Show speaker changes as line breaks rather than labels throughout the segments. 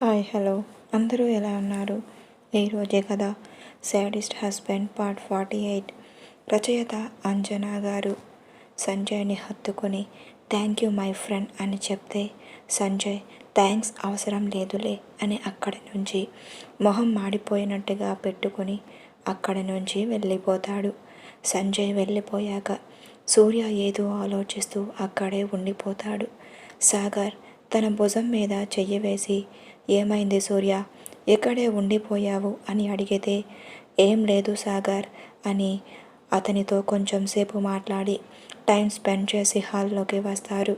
Hi hello. అందరూ ఎలా ఉన్నారు? ఈరోజే కదా sadist husband part forty eight. రచయిత అంజనా గారు సంజయ్ని హత్తుకొని థ్యాంక్ యూ మై ఫ్రెండ్ అని చెప్తే సంజయ్ థ్యాంక్స్ అవసరం లేదులే అని అక్కడి నుంచి మొహం మాడిపోయినట్టుగా పెట్టుకొని అక్కడి నుంచి వెళ్ళిపోతాడు. సంజయ్ వెళ్ళిపోయాక సూర్య ఏదో ఆలోచిస్తూ అక్కడే ఉండిపోతాడు. సాగర్ తన భుజం మీద చెయ్యి వేసి ఏమైంది సూర్య? ఎక్కడే ఉండిపోయావు అని అడిగితే ఏం లేదు సాగర్ అని అతనితో కొంచెం సేపు మాట్లాడి టైం స్పెండ్ చేసి హాల్లోకి వస్తారు.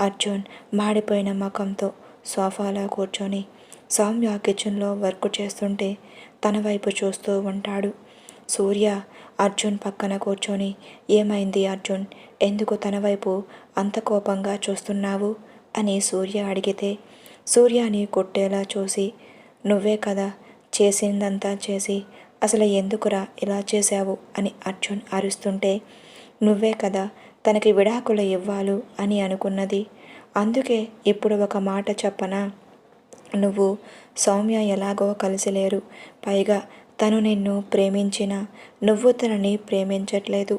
అర్జున్ మాడిపోయిన ముఖంతో సోఫాలో కూర్చొని సౌమ్య కిచెన్లో వర్క్ చేస్తుంటే తన వైపు చూస్తూ ఉంటాడు. సూర్య అర్జున్ పక్కన కూర్చొని ఏమైంది అర్జున్? ఎందుకు తన వైపు అంత కోపంగా చూస్తున్నావు? అని సూర్య అడిగితే సూర్యాని కొట్టేలా చూసి నువ్వే కదా చేసిందంతా చేసి అసలు ఎందుకురా ఇలా చేశావు? అని అర్జున్ అరుస్తుంటే నువ్వే కదా తనకి విడాకులు ఇవ్వాలు అని అనుకున్నది. అందుకే ఇప్పుడు ఒక మాట చెప్పనా? నువ్వు సౌమ్య ఎలాగో కలిసిలేరు పైగా తను నిన్ను ప్రేమించిన నువ్వు తనని ప్రేమించట్లేదు.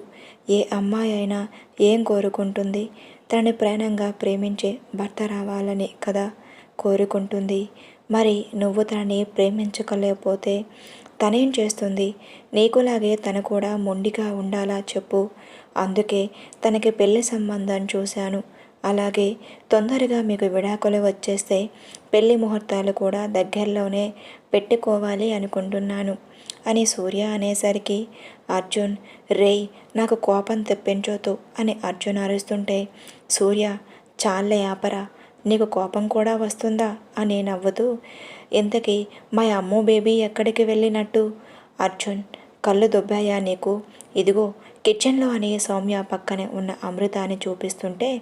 ఏ అమ్మాయి అయినా ఏం కోరుకుంటుంది? తనని ప్రాణంగా ప్రేమించే భర్త రావాలని కదా కోరుకుంటుంది. మరి నువ్వు తనని ప్రేమించకలేకపోతే తనేం చేస్తుంది? నీకులాగే తను కూడా మొండిగా ఉండాలా చెప్పు. అందుకే తనకి పెళ్ళి సంబంధం చూశాను. అలాగే తొందరగా మీకు విడాకులు వచ్చేస్తే పెళ్ళి ముహూర్తాలు కూడా దగ్గరలోనే పెట్టుకోవాలి అనుకుంటున్నాను అని సూర్య అనేసరికి అర్జున్ రేయ్ నాకు కోపం తెప్పించోతు అని అర్జున్ అరుస్తుంటే సూర్య చాలే ఆపరా నీకు కోపం కూడా వస్తుందా? అని నవ్వుతూ ఇంతకీ మా అమ్ము బేబీ ఎక్కడికి వెళ్ళినట్టు? అర్జున్ కళ్ళు దొబ్బాయా నీకు? ఇదిగో కిచెన్లో అని సౌమ్య పక్కనే ఉన్న అమృతాన్ని చూపిస్తుంటే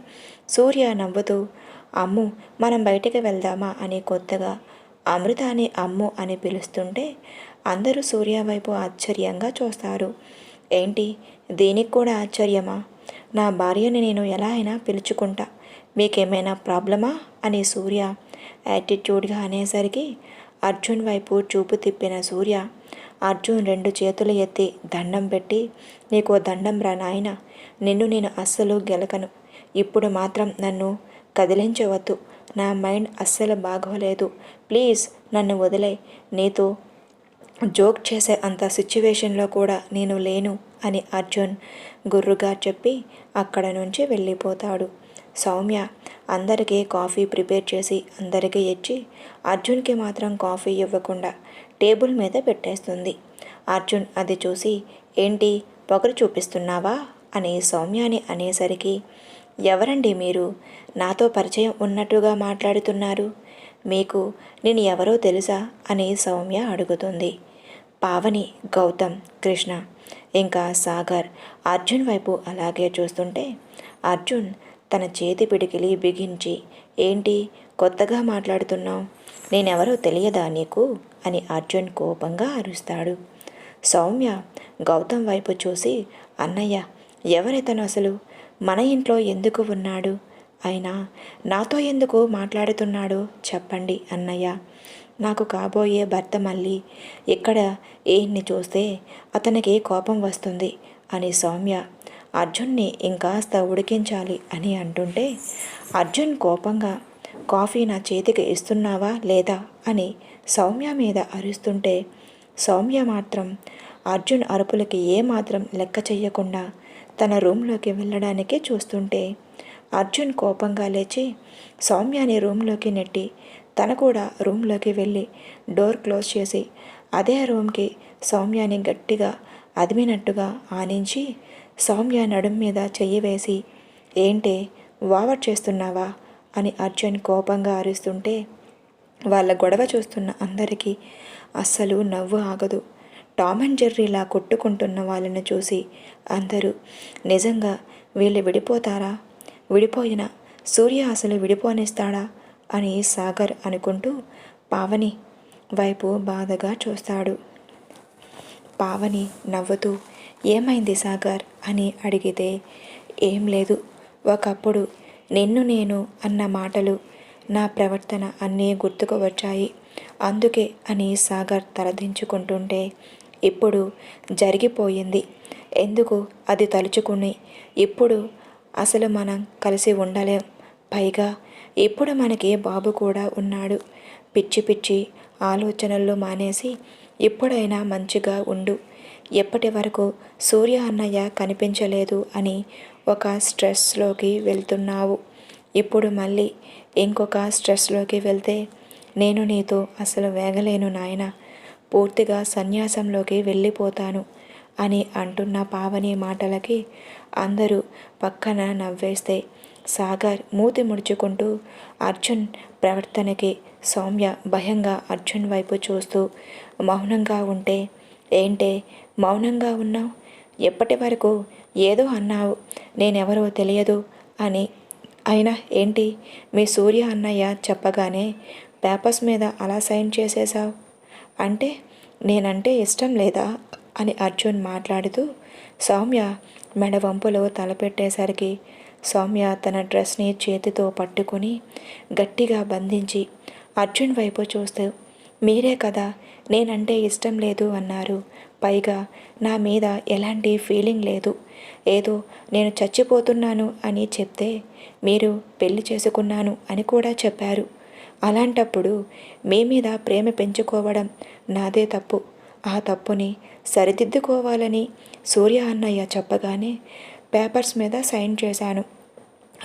సూర్య నవ్వుతూ అమ్ము మనం బయటికి వెళ్దామా? అని కొత్తగా అమృతాని అమ్ము అని పిలుస్తుంటే అందరూ సూర్య వైపు ఆశ్చర్యంగా చూస్తారు. ఏంటి? దీనికి కూడా ఆశ్చర్యమా? నా భార్యని నేను ఎలా అయినా పిలుచుకుంటా. మీకేమైనా ప్రాబ్లమా? అని సూర్య యాటిట్యూడ్గా అనేసరికి అర్జున్ వైపు చూపు తిప్పిన సూర్య అర్జున్ రెండు చేతులు ఎత్తి దండం పెట్టి నీకు దండం రా నాయన నిన్ను నేను అస్సలు గెలకను. ఇప్పుడు మాత్రం నన్ను కదిలించవద్దు. నా మైండ్ అస్సలు బాగోలేదు. ప్లీజ్ నన్ను వదిలే. నీతో జోక్ చేసే అంత సిచ్యువేషన్లో కూడా నేను లేను అని అర్జున్ గుర్రుగా చెప్పి అక్కడ నుంచి వెళ్ళిపోతాడు. సౌమ్య అందరికీ కాఫీ ప్రిపేర్ చేసి అందరికీ ఇచ్చి అర్జున్కి మాత్రం కాఫీ ఇవ్వకుండా టేబుల్ మీద పెట్టేస్తుంది. అర్జున్ అది చూసి ఏంటి పొగరు చూపిస్తున్నావా? అని సౌమ్యాని అనేసరికి ఎవరండి మీరు? నాతో పరిచయం ఉన్నట్టుగా మాట్లాడుతున్నారు. మీకు నేను ఎవరో తెలుసా? అని సౌమ్య అడుగుతుంది. పావని గౌతమ్ కృష్ణ ఇంకా సాగర్ అర్జున్ వైపు అలాగే చూస్తుంటే అర్జున్ తన చేతి పిడికిలి బిగించి ఏంటి? కొత్తగా మాట్లాడుతున్నావు? నేనెవరో తెలియదా నీకు? అని అర్జున్ కోపంగా అరుస్తాడు. సౌమ్య గౌతమ్ వైపు చూసి అన్నయ్య ఎవరితను అసలు? మన ఇంట్లో ఎందుకు ఉన్నాడు? అయినా నాతో ఎందుకు మాట్లాడుతున్నాడు చెప్పండి అన్నయ్య. నాకు కాబోయే భర్త మళ్ళీ ఇక్కడ ఏన్ని చూస్తే అతనికి కోపం వస్తుంది? అని సౌమ్య అర్జున్ని ఇంకాస్త ఉడికించాలి అని అంటుంటే అర్జున్ కోపంగా కాఫీ నా చేతికి ఇస్తున్నావా లేదా? అని సౌమ్య మీద అరుస్తుంటే సౌమ్య మాత్రం అర్జున్ అరుపులకి ఏమాత్రం లెక్క చెయ్యకుండా తన రూమ్లోకి వెళ్ళడానికి చూస్తుంటే అర్జున్ కోపంగా లేచి సౌమ్యాని రూమ్లోకి నెట్టి తన కూడా రూమ్లోకి వెళ్ళి డోర్ క్లోజ్ చేసి అదే రూమ్కి సౌమ్యాని గట్టిగా అదిమినట్టుగా ఆనించి సౌమ్య నడుం మీద చెయ్యి వేసి ఏంటే వావర్ చేస్తున్నావా? అని అర్జున్ కోపంగా అరుస్తుంటే వాళ్ళ గొడవ చూస్తున్న అందరికీ అస్సలు నవ్వు ఆగదు. టామ్ అండ్ జెర్రీలా కొట్టుకుంటున్న వాళ్ళని చూసి అందరూ నిజంగా వీళ్ళు విడిపోతారా? విడిపోయిన సూర్య అసలు విడిపోనిస్తాడా? అని సాగర్ అనుకుంటూ పావని వైపు బాధగా చూస్తాడు. పావని నవ్వుతూ ఏమైంది సాగర్? అని అడిగితే ఏం లేదు. ఒకప్పుడు నిన్ను నేను అన్న మాటలు నా ప్రవర్తన అన్నీ గుర్తుకు వచ్చాయి. అందుకే అని సాగర్ తలదించుకుంటుంటే ఇప్పుడు జరిగిపోయింది. ఎందుకు? అది తలుచుకుని. ఇప్పుడు అసలు మనం కలిసి ఉండలేం. పైగా ఇప్పుడు మనకి బాబు కూడా ఉన్నాడు. పిచ్చి పిచ్చి ఆలోచనలు మానేసి ఇప్పుడైనా మంచిగా ఉండు. ఎప్పటి వరకు సూర్య అన్నయ్య కనిపించలేదు అని ఒక స్ట్రెస్లోకి వెళ్తున్నావు. ఇప్పుడు మళ్ళీ ఇంకొక స్ట్రెస్లోకి వెళ్తే నేను నీతో అసలు వేగలేను నాయన. పూర్తిగా సన్యాసంలోకి వెళ్ళిపోతాను అని అంటున్న పావని మాటలకి అందరూ పక్కన నవ్వేస్తే సాగర్ మూతి ముడుచుకుంటూ అర్జున్ ప్రవర్తనకి సౌమ్య భయంగా అర్జున్ వైపు చూస్తూ మౌనంగా ఉంటే ఏంటే? మౌనంగా ఉన్నావు? ఎప్పటి వరకు? ఏదో అన్నావు. నేనెవరో తెలియదు. అని. అయినా ఏంటి? మీ సూర్య అన్నయ్య చెప్పగానే పేపర్స్ మీద అలా సైన్ చేసేసావు అంటే నేనంటే ఇష్టం లేదా? అని అర్జున్ మాట్లాడుతూ సౌమ్య మెడవంపులో తలపెట్టేసరికి సౌమ్య తన డ్రెస్ని చేతితో పట్టుకొని గట్టిగా బంధించి అర్జున్ వైపు చూస్తూ మీరే కదా నేనంటే ఇష్టం లేదు అన్నారు. పైగా నా మీద ఎలాంటి ఫీలింగ్ లేదు. ఏదో నేను చచ్చిపోతున్నాను అని చెప్తే మీరు పెళ్ళి చేసుకున్నాను అని కూడా చెప్పారు. అలాంటప్పుడు మీ మీద ప్రేమ పెంచుకోవడం నాదే తప్పు. ఆ తప్పుని సరిదిద్దుకోవాలని సూర్య అన్నయ్య చెప్పగానే పేపర్స్ మీద సైన్ చేశాను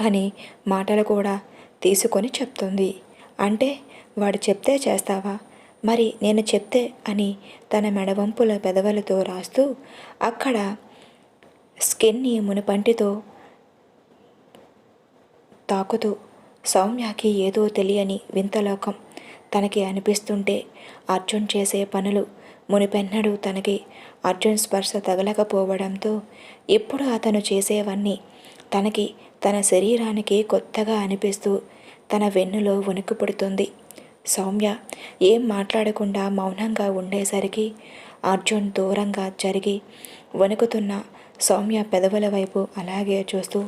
అని మాటలు కూడా తీసుకొని చెప్తుంది. అంటే వాడు చెప్తే చేస్తావా? మరి నేను చెప్తే అని తన మెడవంపుల పెదవులతో రాస్తూ అక్కడ స్కిన్ని మునిపంటితో తాకుతూ సౌమ్యకి ఏదో తెలియని వింతలోకం తనకి అనిపిస్తుంటే అర్జున్ చేసే పనులు మునిపెన్నడు తనకి అర్జున్ స్పర్శ తగలకపోవడంతో ఇప్పుడు అతను చేసేవన్నీ తనకి తన శరీరానికి కొత్తగా అనిపిస్తూ తన వెన్నులో వణుకు పుడుతుంది సౌమ్య ఏం మాట్లాడకుండా మౌనంగా ఉండేసరికి అర్జున్ దూరంగా జరిగి వణుకుతున్న సౌమ్య పెదవుల వైపు అలాగే చూస్తూ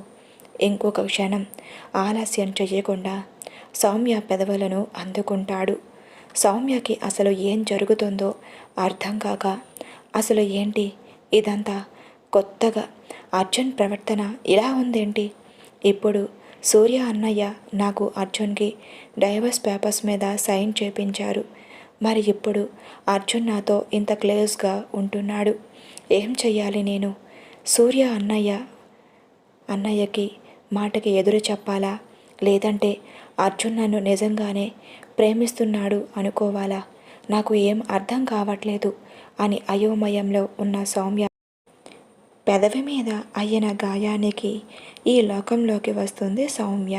ఇంకొక క్షణం ఆలస్యం చేయకుండా సౌమ్య పెదవులను అందుకుంటాడు. సౌమ్యకి అసలు ఏం జరుగుతుందో అర్థం కాక అసలు ఏంటి ఇదంతా? కొత్తగా అర్జున్ ప్రవర్తన ఇలా ఉందేంటి? ఇప్పుడు సూర్య అన్నయ్య నాకు అర్జున్కి డైవర్స్ పేపర్స్ మీద సైన్ చేపించారు. మరి ఇప్పుడు అర్జున్ నాతో ఇంత క్లోజ్గా ఉంటున్నాడు. ఏం చెయ్యాలి నేను? సూర్య అన్నయ్య అన్నయ్యకి మాటకి ఎదురు చెప్పాలా? లేదంటే అర్జున్ నన్ను నిజంగానే ప్రేమిస్తున్నాడు అనుకోవాలా? నాకు ఏం అర్థం కావట్లేదు అని అయోమయంలో ఉన్న సౌమ్య పెదవి మీద అయిన గాయానికి ఈ లోకంలోకి వస్తుంది సౌమ్య.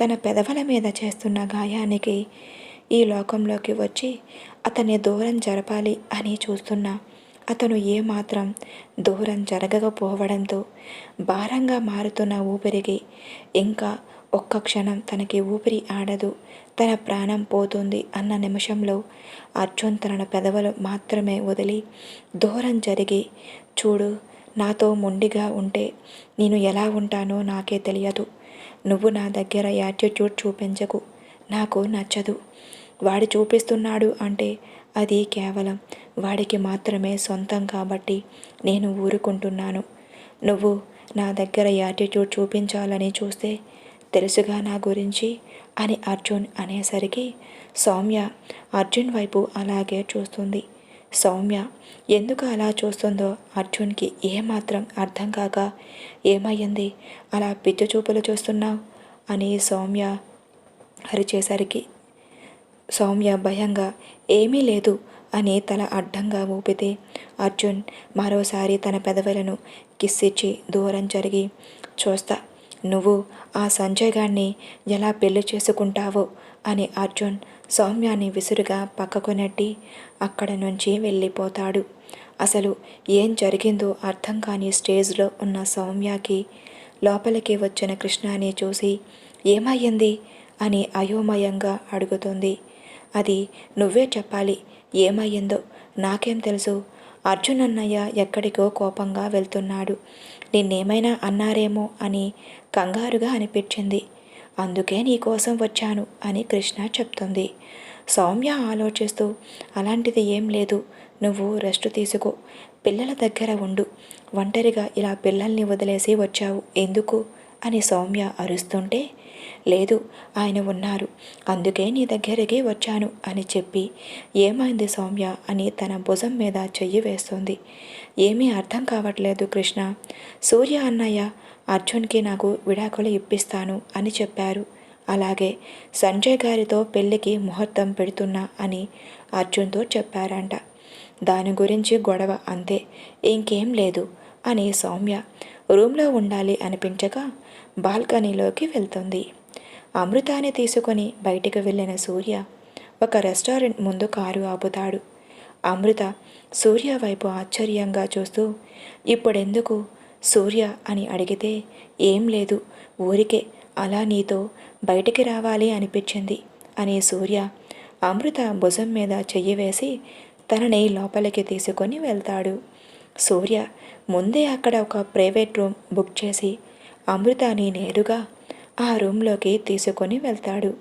తన పెదవుల మీద చేస్తున్న గాయానికి ఈ లోకంలోకి వచ్చి అతన్ని దూరం జరపాలి అని చూస్తున్న అతను ఏమాత్రం దూరం జరగకపోవడంతో భారంగా మారుతున్న ఊపిరికి ఇంకా ఒక్క క్షణం తనకి ఊపిరి ఆడదు తన ప్రాణం పోతుంది అన్న నిమిషంలో అర్జున్ తన పెదవులు మాత్రమే వదిలి దూరం జరిగి చూడు నాతో మొండిగా ఉంటే నేను ఎలా ఉంటానో నాకే తెలియదు. నువ్వు నా దగ్గర యాటిట్యూడ్ చూపించకు. నాకు నచ్చదు. వాడు చూపిస్తున్నాడు అంటే అది కేవలం వాడికి మాత్రమే సొంతం కాబట్టి నేను ఊరుకుంటున్నాను. నువ్వు నా దగ్గర యాటిట్యూడ్ చూపించాలని చూస్తే తెలుసుగా నా గురించి అని అర్జున్ అనేసరికి సౌమ్య అర్జున్ వైపు అలాగే చూస్తుంది. సౌమ్య ఎందుకు అలా చూస్తుందో అర్జున్కి ఏమాత్రం అర్థం కాక ఏమయ్యింది? అలా పిచ్చి చూపులు చూస్తున్నావు? అని సౌమ్య అరిచేసరికి సౌమ్య భయంగా ఏమీ లేదు అని తల అడ్డంగా ఊపితే అర్జున్ మరోసారి తన పెదవులను కిస్సిచ్చి దూరం జరిగి చూస్తా నువ్వు ఆ సంజయ్ గారిని ఎలా పెళ్ళి చేసుకుంటావో అని అర్జున్ సౌమ్యాన్ని విసురుగా పక్కకు నెట్టి అక్కడ నుంచి వెళ్ళిపోతాడు. అసలు ఏం జరిగిందో అర్థం కాని స్టేజ్లో ఉన్న సౌమ్యకి లోపలికి వచ్చిన కృష్ణాని చూసి ఏమయ్యింది? అని అయోమయంగా అడుగుతుంది. అది నువ్వే చెప్పాలి. ఏమయ్యిందో? నాకేం తెలుసు. అర్జున్ అన్నయ్య ఎక్కడికో కోపంగా వెళ్తున్నాడు. నిన్నేమైనా అన్నారేమో అని కంగారుగా అనిపించింది. అందుకే నీకోసం వచ్చాను అని కృష్ణ చెప్తుంది. సౌమ్య ఆలోచిస్తూ అలాంటిది ఏం లేదు నువ్వు రెస్ట్ తీసుకో పిల్లల దగ్గర ఉండు ఒంటరిగా ఇలా పిల్లల్ని వదిలేసి వచ్చావు ఎందుకు? అని సౌమ్య అరుస్తుంటే లేదు ఆయన ఉన్నారు అందుకే నీ దగ్గరికి వచ్చాను అని చెప్పి ఏమైంది సౌమ్య అని తన భుజం మీద చెయ్యి వేస్తుంది. ఏమీ అర్థం కావట్లేదు కృష్ణ. సూర్య అన్నయ్య అర్జున్కి నాకు విడాకులు ఇప్పిస్తాను అని చెప్పారు. అలాగే సంజయ్ గారితో పెళ్ళికి ముహూర్తం పెడుతున్నా అని అర్జున్తో చెప్పారంట. దాని గురించి గొడవ అంతే ఇంకేం లేదు అని సౌమ్య రూమ్లో ఉండాలి అనిపించగా బాల్కనీలోకి వెళ్తుంది. అమృతాన్ని తీసుకొని బయటికి వెళ్ళిన సూర్య ఒక రెస్టారెంట్ ముందు కారు ఆపుతాడు. అమృత సూర్య వైపు ఆశ్చర్యంగా చూస్తూ ఇప్పుడెందుకు? సూర్య అని అడిగితే ఏం లేదు ఊరికే అలా నీతో బయటికి రావాలి అనిపించింది అని సూర్య అమృత భుజం మీద చెయ్యి వేసి తనని లోపలికి తీసుకొని వెళ్తాడు. సూర్య ముందే అక్కడ ఒక ప్రైవేట్ రూమ్ బుక్ చేసి అమృతాని నేరుగా ఆ రూమ్లోకి తీసుకొని వెళ్తాడు.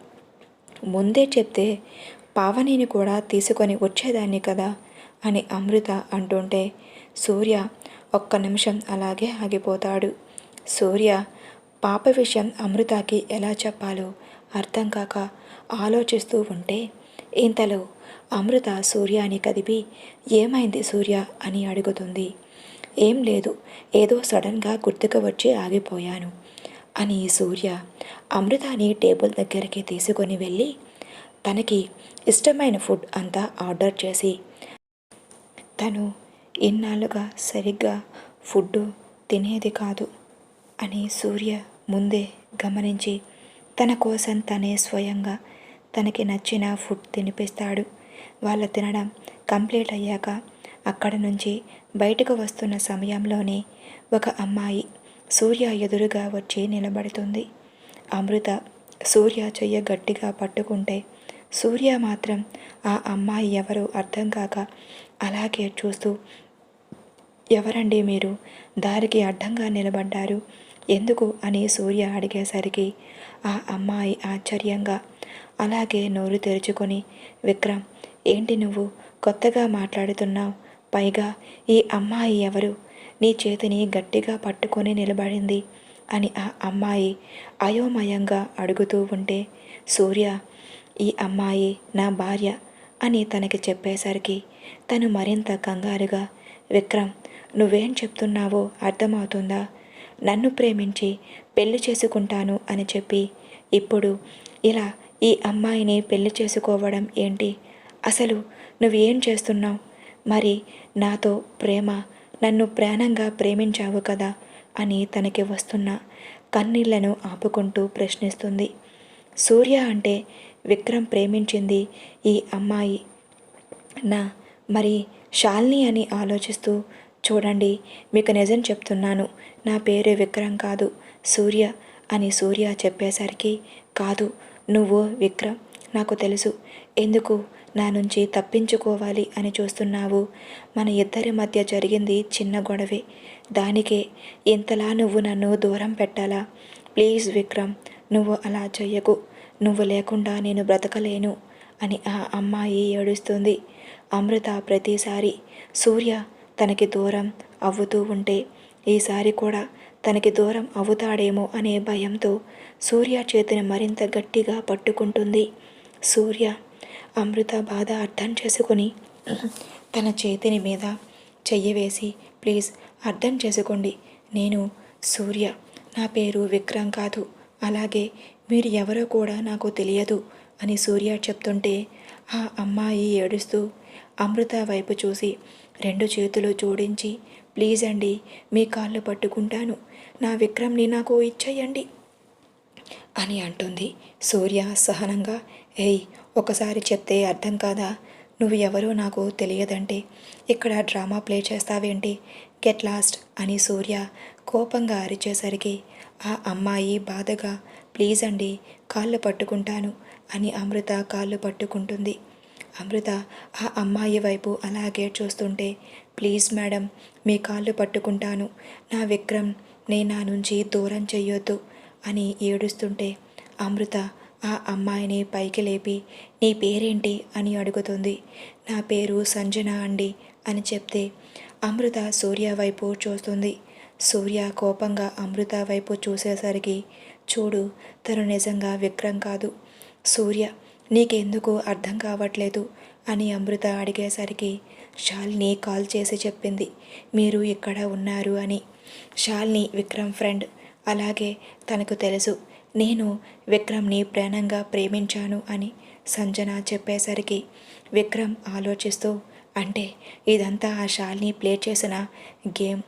ముందే చెప్తే పావనిని కూడా తీసుకొని వచ్చేదాన్ని కదా అని అమృత అంటుంటే సూర్య ఒక్క నిమిషం అలాగే ఆగిపోతాడు. సూర్య పాప విషయం అమృతకి ఎలా చెప్పాలో అర్థం కాక ఆలోచిస్తూ ఉంటే ఇంతలో అమృత సూర్యాని కదిపి ఏమైంది సూర్య? అని అడుగుతుంది. ఏం లేదు ఏదో సడన్గా గుర్తుకు వచ్చి ఆగిపోయాను అని సూర్య అమృతాని టేబుల్ దగ్గరికి తీసుకొని వెళ్ళి తనకి ఇష్టమైన ఫుడ్ అంతా ఆర్డర్ చేసి తను ఇన్నాళ్ళుగా సరిగ్గా ఫుడ్ తినేది కాదు అని సూర్య ముందే గమనించి తన కోసం తనే స్వయంగా తనకి నచ్చిన ఫుడ్ తినిపిస్తాడు. వాళ్ళ తినడం కంప్లీట్ అయ్యాక అక్కడ నుంచి బయటకు వస్తున్న సమయంలోనే ఒక అమ్మాయి సూర్య ఎదురుగా వచ్చి నిలబడుతుంది. అమృత సూర్య చెయ్య గట్టిగా పట్టుకుంటే సూర్య మాత్రం ఆ అమ్మాయి ఎవరో అర్థం కాక అలాగే చూస్తూ ఎవరండి మీరు? దారికి అడ్డంగా నిలబడ్డారు. ఎందుకు? అని సూర్య అడిగేసరికి ఆ అమ్మాయి ఆశ్చర్యంగా అలాగే నోరు తెరుచుకొని విక్రమ్ ఏంటి నువ్వు? కొత్తగా మాట్లాడుతున్నావు. పైగా ఈ అమ్మాయి ఎవరు? నీ చేతిని గట్టిగా పట్టుకొని నిలబడింది అని ఆ అమ్మాయి అయోమయంగా అడుగుతూ ఉంటే సూర్య ఈ అమ్మాయి నా భార్య అని తనకి చెప్పేసరికి తను మరింత కంగారుగా విక్రమ్ నువ్వేం చెప్తున్నావో అర్థమవుతుందా? నన్ను ప్రేమించి పెళ్ళి చేసుకుంటాను అని చెప్పి ఇప్పుడు ఇలా ఈ అమ్మాయిని పెళ్ళి చేసుకోవడం ఏంటి? అసలు నువ్వేం చేస్తున్నావు? మరి నాతో ప్రేమ నన్ను ప్రాణంగా ప్రేమించావు కదా అని తనకి వస్తున్న కన్నీళ్ళను ఆపుకుంటూ ప్రశ్నిస్తుంది. సూర్య అంటే విక్రమ్ ప్రేమించింది. ఈ అమ్మాయి నా మరి శాలిని అని ఆలోచిస్తూ చూడండి మీకు నిజం చెప్తున్నాను. నా పేరు విక్రమ్ కాదు సూర్య అని సూర్య చెప్పేసరికి కాదు నువ్వు విక్రమ్ నాకు తెలుసు. ఎందుకు నా నుంచి తప్పించుకోవాలి అని చూస్తున్నావు? మన ఇద్దరి మధ్య జరిగింది చిన్న గొడవే. దానికే ఇంతలా నువ్వు నన్ను దూరం పెట్టాలా? ప్లీజ్ విక్రమ్ నువ్వు అలా చెయ్యకు. నువ్వు లేకుండా నేను బ్రతకలేను అని ఆ అమ్మాయి ఏడుస్తుంది. అమృత ప్రతిసారి సూర్య తనకి దూరం అవ్వుతూ ఉంటే ఈసారి కూడా తనకి దూరం అవుతాడేమో అనే భయంతో సూర్య చేతిని మరింత గట్టిగా పట్టుకుంటుంది. సూర్య అమృత బాధ అర్థం చేసుకొని తన చేతిని మీద చెయ్యి వేసి ప్లీజ్ అర్థం చేసుకోండి. నేను సూర్య నా పేరు విక్రమ్ కాదు. అలాగే మీరు ఎవరో కూడా నాకు తెలియదు అని సూర్య చెప్తుంటే ఆ అమ్మాయి ఏడుస్తూ అమృత వైపు చూసి రెండు చేతులు జోడించి ప్లీజ్ అండి మీ కాళ్ళు పట్టుకుంటాను. నా విక్రమ్ని నాకు ఇచ్చేయండి అని అంటుంది. సూర్య సహనంగా ఏయ్ ఒకసారి చెప్తే అర్థం కాదా? నువ్వు ఎవరో నాకు తెలియదంటే ఇక్కడ డ్రామా ప్లే చేస్తావేంటి? గెట్ లాస్ట్ అని సూర్య కోపంగా అరిచేసరికి ఆ అమ్మాయి బాధగా ప్లీజ్ అండి కాళ్ళు పట్టుకుంటాను అని అమృత కాళ్ళు పట్టుకుంటుంది. అమృత ఆ అమ్మాయి వైపు అలాగే చూస్తుంటే ప్లీజ్ మేడం మీ కాళ్ళు పట్టుకుంటాను. నా విక్రమ్ నే నా నుంచి దూరం చెయ్యొద్దు అని ఏడుస్తుంటే అమృత ఆ అమ్మాయిని పైకి లేపి నీ పేరేంటి అని అడుగుతుంది. నా పేరు సంజన అండి అని చెప్తే అమృత సూర్య వైపు చూస్తుంది. సూర్య కోపంగా అమృత వైపు చూసేసరికి చూడు తను నిజంగా విక్రమ్ కాదు. సూర్య నీకెందుకు అర్థం కావట్లేదు అని అమృత అడిగేసరికి షాల్ని కాల్ చేసి చెప్పింది. మీరు ఇక్కడ ఉన్నారు అని. షాల్ని విక్రమ్ ఫ్రెండ్ అలాగే తనకు తెలుసు. నేను విక్రమ్ని ప్రాణంగా ప్రేమించాను అని సంజన చెప్పేసరికి విక్రమ్ ఆలోచిస్తూ అంటే ఇదంతా ఆ షాల్ని ప్లే చేసిన గేమ్.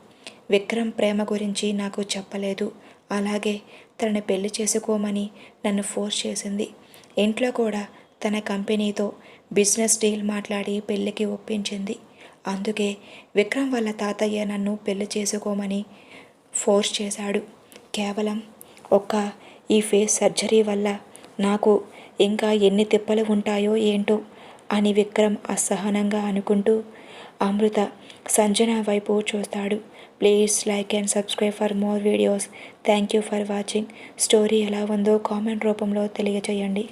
విక్రమ్ ప్రేమ గురించి నాకు చెప్పలేదు. అలాగే తనని పెళ్ళి చేసుకోమని నన్ను ఫోర్స్ చేసింది. ఇంట్లో కూడా తన కంపెనీతో బిజినెస్ డీల్ మాట్లాడి పెళ్ళికి ఒప్పించింది. అందుకే విక్రమ్ వాళ్ళ తాతయ్య నన్ను పెళ్ళి చేసుకోమని ఫోర్స్ చేశాడు. కేవలం ఒక్క ఈ ఫేస్ సర్జరీ వల్ల నాకు ఇంకా ఎన్ని తిప్పలు ఉంటాయో ఏంటో అని విక్రమ్ అసహనంగా అనుకుంటూ అమృత సంజన వైపు చూస్తాడు. Please like and subscribe for more videos thank you for watching story ఎలా ఉందో కామెంట్ రూపంలో తెలియజేయండి